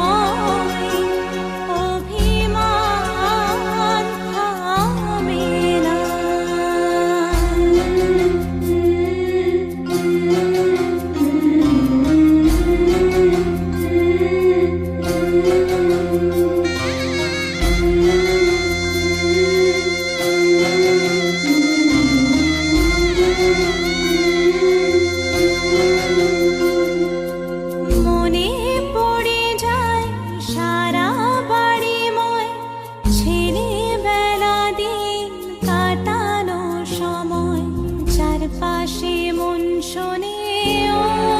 সময় শোনে ও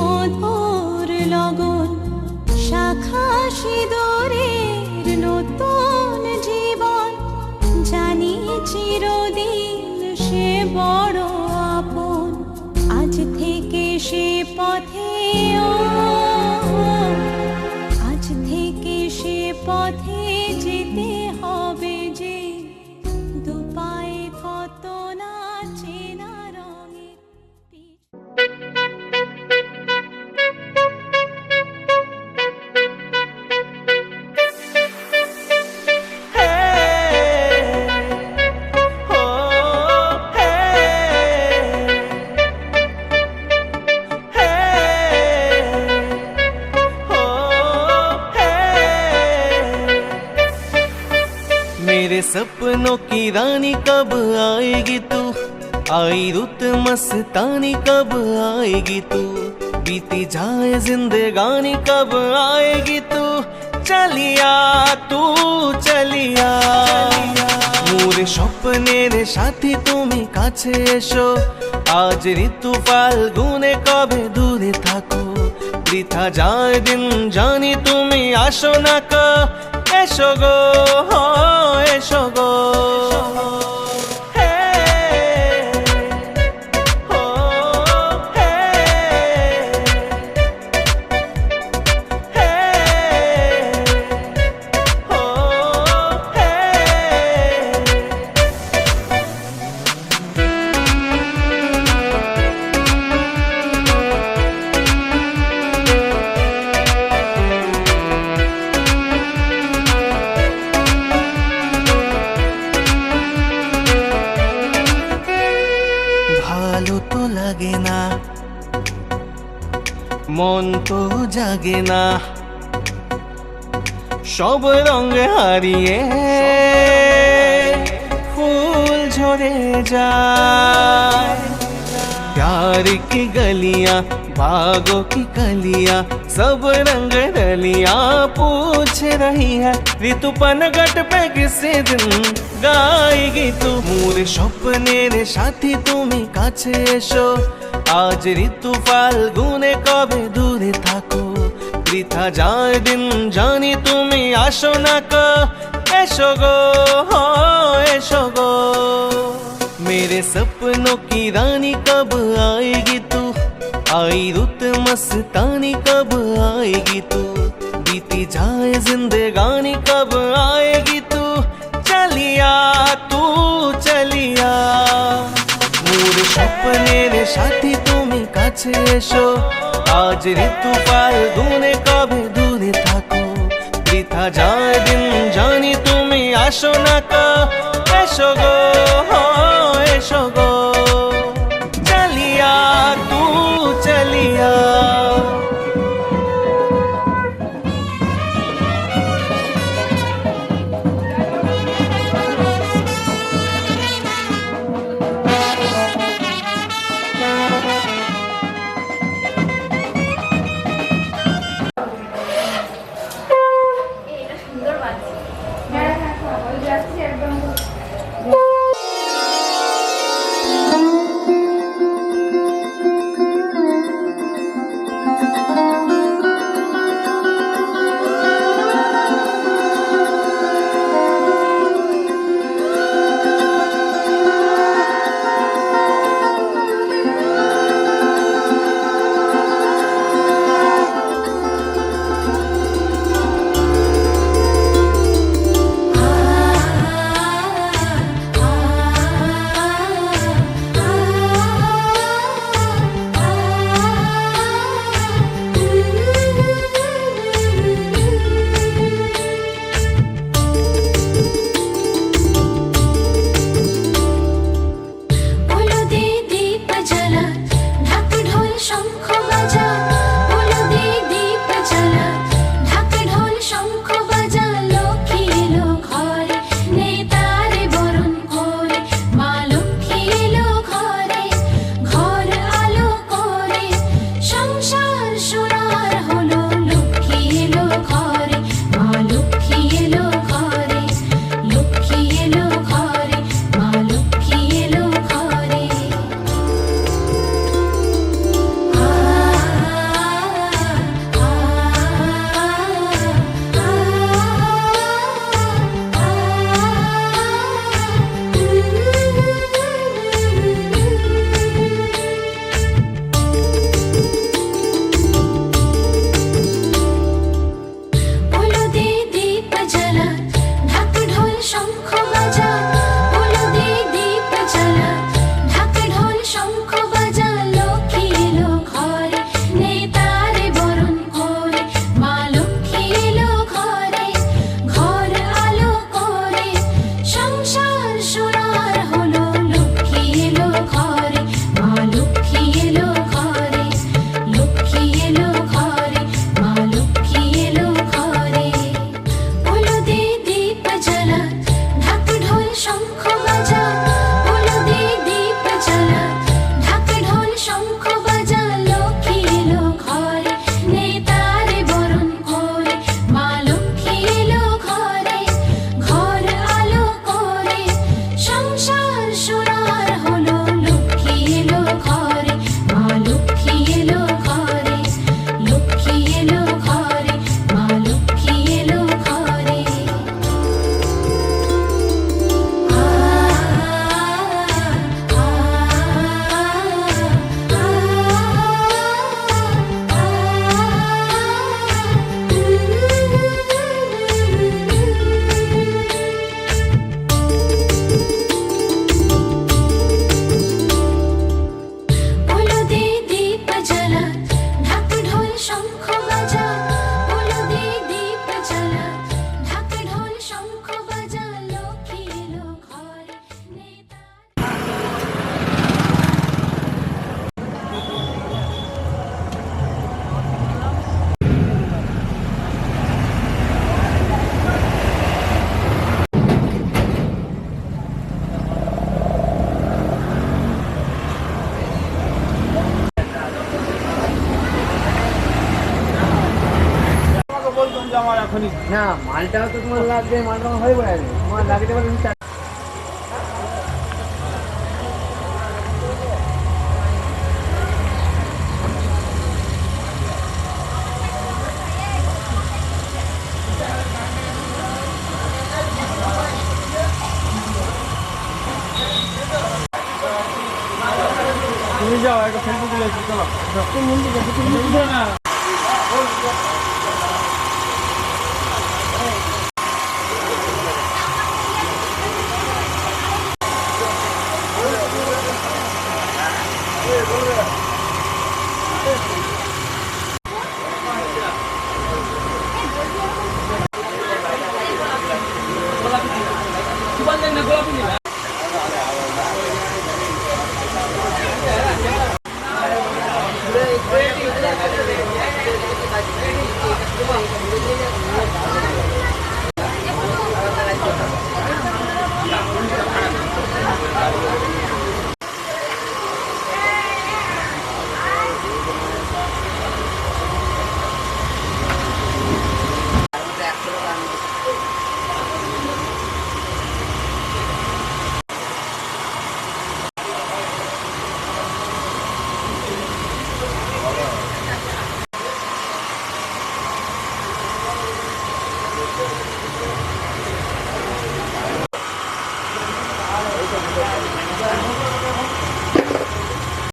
মধুর লগন শাখা সিঁদুরের নতুন জীবন জানি চিরদিন সে বড় रानी कब आएगी तू आई रुत मस्तानी कब आएगी तू बीती जाए जिंदगानी कब आएगी तू चलिया तू চলিয়া মোরে স্বপ্নের সাথী তুমি কাছে এসো আজ ঋতু ফাল্গুনে কবে দূরে থাকো বৃথা যায় দিন জানি তুমি আসো না কা এসো গো হো, এসো গো। তো জাগে না সব রঙ হারিয়ে ফুল ঝরে যায় प्यार की गलियां बागों की कलियां सब रंग रलियां पूछ रही है ঋতুপন ঘট पे किसी दिन গাইগি তু মোর স্বপ্নের সাথী তুমি কাছে এসো আজ ঋতু ফাল্গুনে কবে দূরে থাকো বৃথা যায় দিন জানি তুমি আসো না কো এসো গো হো, এসো গো मेरे सपनों की रानी कब आएगी तू आई रुत मस्तानी कब आएगी तू बीती जाए जिंदगानी कब স্বপ্নের সাথী তুমি কাছে এসো। আজ ঋতু ফাল্গুনে কবে দূরে থাকো। বৃথা যায় দিন, জানি তুমি আসো না কা এসো গো এসো গো। চলিয়া তু চলিয়া। না মালটাও তো তোমার লাগবে মালটা হয়ে পড়ে তোমার লাগতে পারে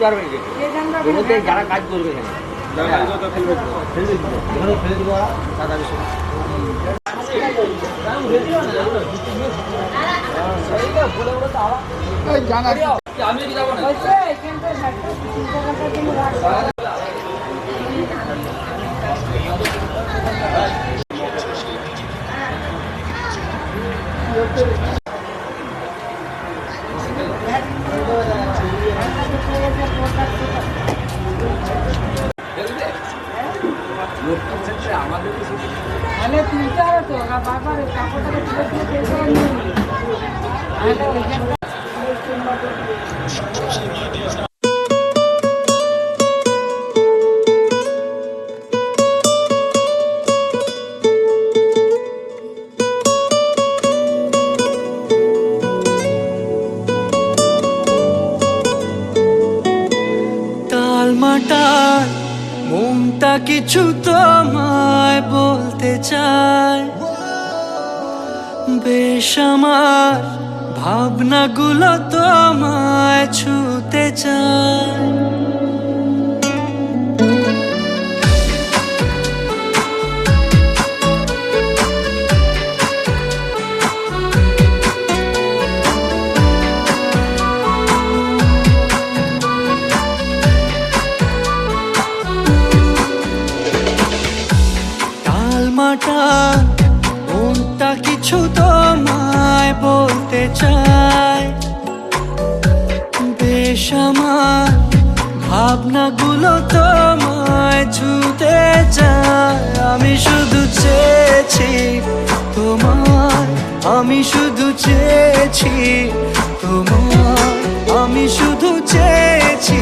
পারবে কি এগুলোতে যারা কাজ করবে এখানে এখানে ফেলে দেবো দাদা আমি টালমাটাল মনটা কিছু তোমায় বলতে চায়। বেশ আমার ভাবনাগুলো তোমায় ছুতে চায়। আমার ভাবনাগুলো তোমায় ছুতে চায়। আমি শুধু চেয়েছি তোমার আমি শুধু চেয়েছি তোমার আমি শুধু চেয়েছি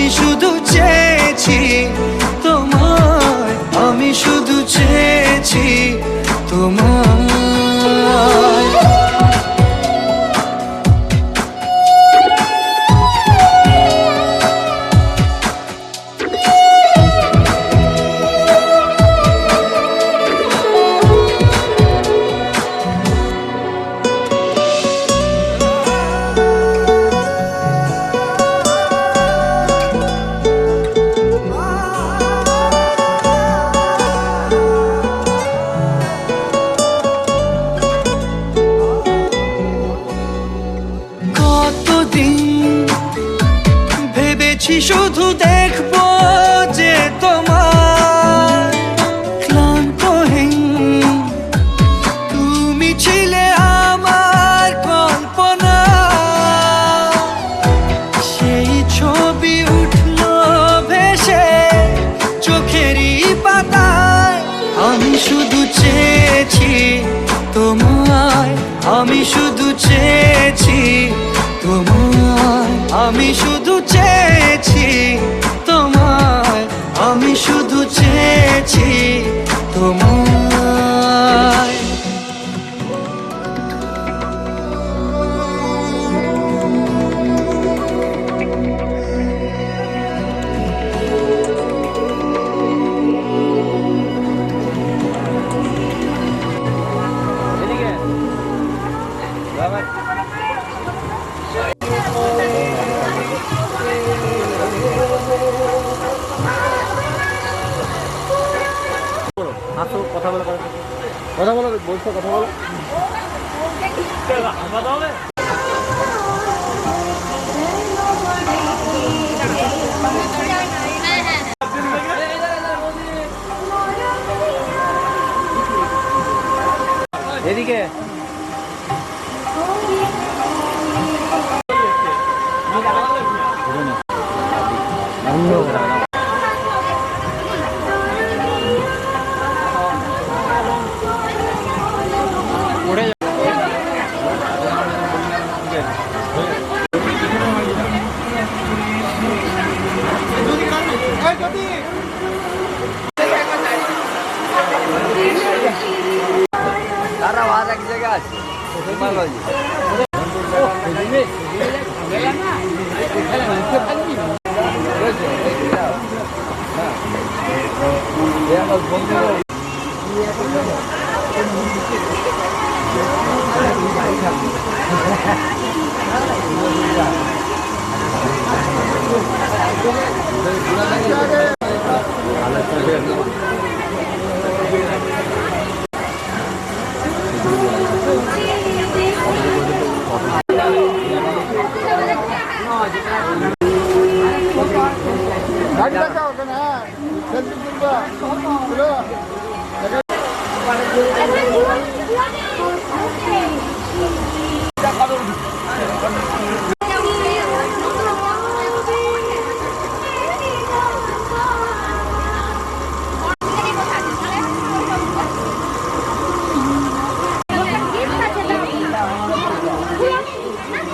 আমি শুধু শুধু দেখব যে তোমার ক্লান্তহীন তুমি ছিলে আমার কল্পনা। সেই ছবি উঠল ভেসে চোখেরই পাতায়। আমি শুধু চেয়েছি তোমায়, আমি শুধু চেয়েছি তোমায়, আমি শুধু চেয়েছি তোমায় কথা বলো কথা বলো। বলছো কথা বলো।